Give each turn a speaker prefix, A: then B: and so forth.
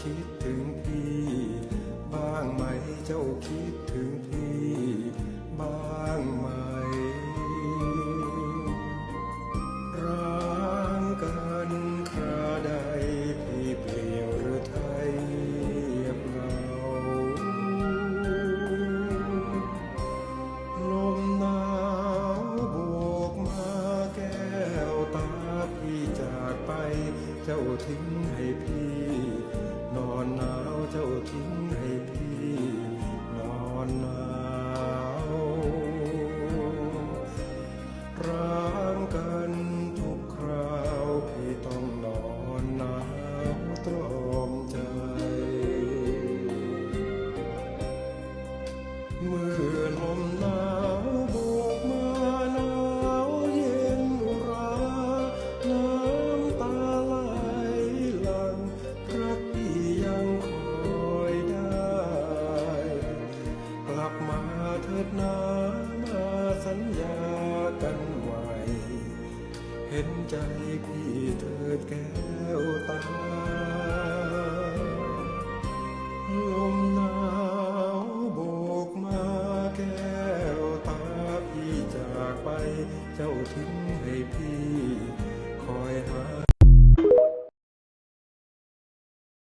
A: คิดถึงพี่ บ้างไหมเจ้าคิดถึงพี่ บ้างไหมร่างกันคราใดพี่เปลี่ยวหรือไทยเหงาลมหนาวโบกมาแก้วตาพี่จากไปเจ้าทิ้งให้พี่ หนามาสัญญากันไว้ เห็นใจพี่เธิดแก้วตา ลมหนาวโบกมาแก้วตาพี่จากไป เจ้าทิ้งให้พี่ คอยหา